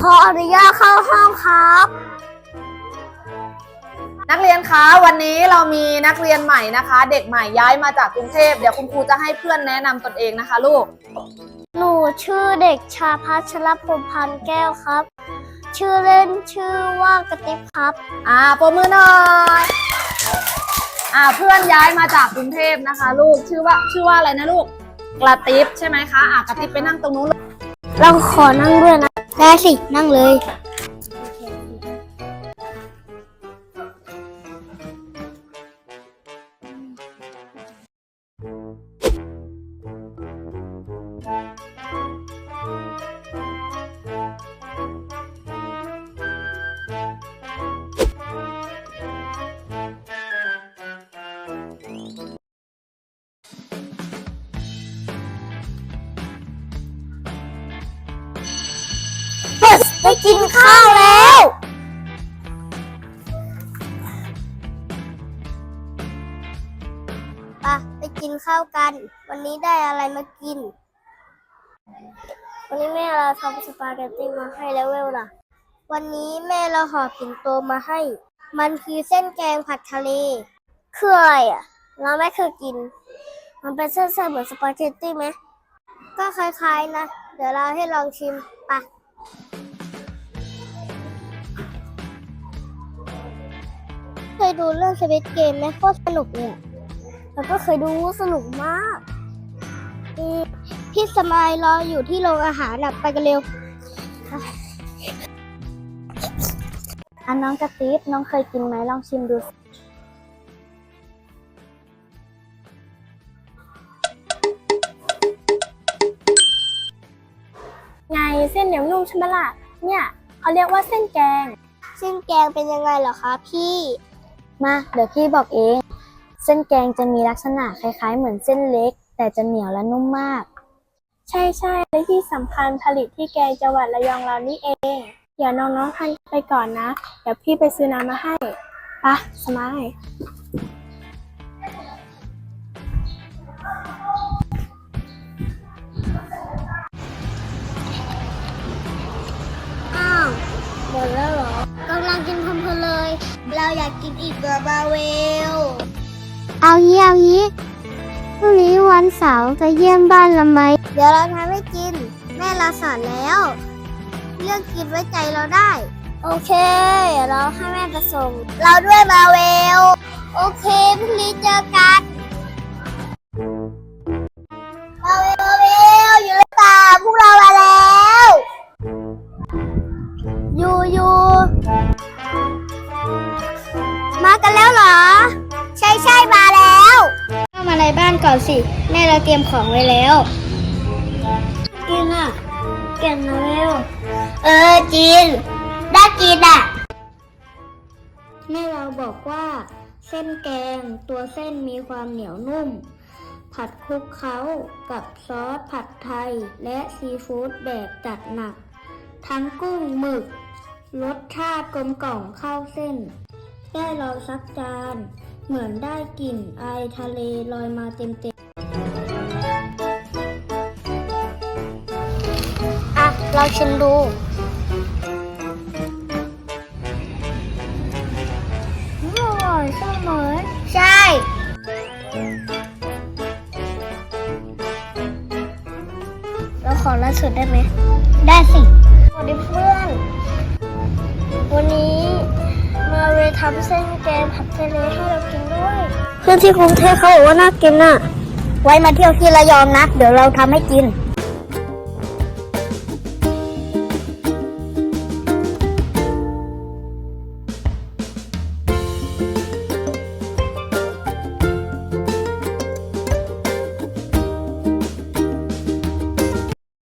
ขออนุญาตเข้าห้องครับ นักเรียนคะวันนี้เรามีนักเรียนใหม่นะคะ เด็กใหม่ย้ายมาจากกรุงเทพเดี๋ยวคุณครูจะให้เพื่อนแนะนำตนเองนะคะลูก หนูชื่อเด็กชาพัชรพรหมพันธ์แก้วครับ ชื่อเล่นชื่อว่ากระติบครับ อ่าปรบมือหน่อยอ่าเพื่อนย้ายมาจากกรุงเทพนะคะ ลูกชื่อว่าชื่อว่าอะไรนะลูกกระติบใช่ไหมคะอ่ากระติบไปนั่งตรงนู้น เราขอนั่งด้วยนะ ได้สิ นั่งเลย กินข้าวแล้ว ปะไปกินข้าวกัน วันนี้ได้อะไรมากิน วันนี้แม่เราทำสปาเกตตี้มาให้แล้วเวลล่ะ วันนี้แม่เราห่อปิ่นโตมาให้ มันคือเส้นแกงผัดทะเลคืออะไรอะ เราไม่เคยกิน มันเป็นเส้นๆเหมือนสปาเกตตี้ไหม ก็คล้ายๆนะ เดี๋ยวเราให้ลองชิมปะ ยดูเรื่องสวิตเกมไหมโคตรสนุกเลยแล้วก็เคยดูสนุกมากพี่สมายรออยู่ที่โรงอาหารนะไปกันเร็วอันน้องกระติบน้องเคยกินไหมลองชิมดูไงเส้นเหนียวนุ่มใช่ไหมล่ะ เนี่ยเขาเรียกว่าเส้นแกง เส้นแกงเป็นยังไงเหรอคะพี่ มาเดี๋ยวพี่บอกเอง เส้นแกงจะมีลักษณะคล้ายๆ เหมือนเส้นเล็ก แต่จะเหนียวและนุ่มมาก ใช่ใช่และที่สำคัญผลิตที่แกงจังหวัดระยองเรานี่เองเดี๋ยวน้องๆทานไปก่อนนะ เดี๋ยวพี่ไปซื้อน้ำมาให้ปะสมายอ้าวหมดแล้วเหรอกำลังกินเพลินๆเลย เราอยากกินอีกเบอร์บาเวล เอางี้เอางี้พรุ่งนี้วันเสาร์จะเยี่ยมบ้านเราไหม เดี๋ยวเราทำให้กิน แม่เราสอนแล้ว เรื่องกินไว้ใจเราได้ โอเค เราให้แม่ไปส่ง เราด้วยบาเวล โอเคพรุ่งนี้เจอกัน แล้วเหรอ ใช่ใช่มาแล้วเข้ามาในบ้านก่อนสิ แม่เราเตรียมของไว้แล้วกินอะเก่งนะเร็วเออกินได้กินอะ แม่เราบอกว่า เส้นแกงตัวเส้นมีความเหนียวนุ่ม ผัดคลุกเคล้ากับซอสผัดไทยและซีฟู้ดแบบจัดหนัก ทั้งกุ้งหมึก รสชาติกลมกล่อมเข้าเส้น ได้ลองสักจาน เหมือนได้กลิ่นไอทะเลลอยมาเต็มๆอะเราชิมดูอร่อยใช่ไหมใช่ เราขอล่าสุดได้ไหม ได้สิสวัสดีเพื่อนวัน มาเวทำเส้นแกงผัดทะเลให้เรากินด้วย เพื่อนที่กรุงเทพเขาบอกว่าน่ากินน่ะ ไว้มาเที่ยวที่ระยองนะ เดี๋ยวเราทำให้กิน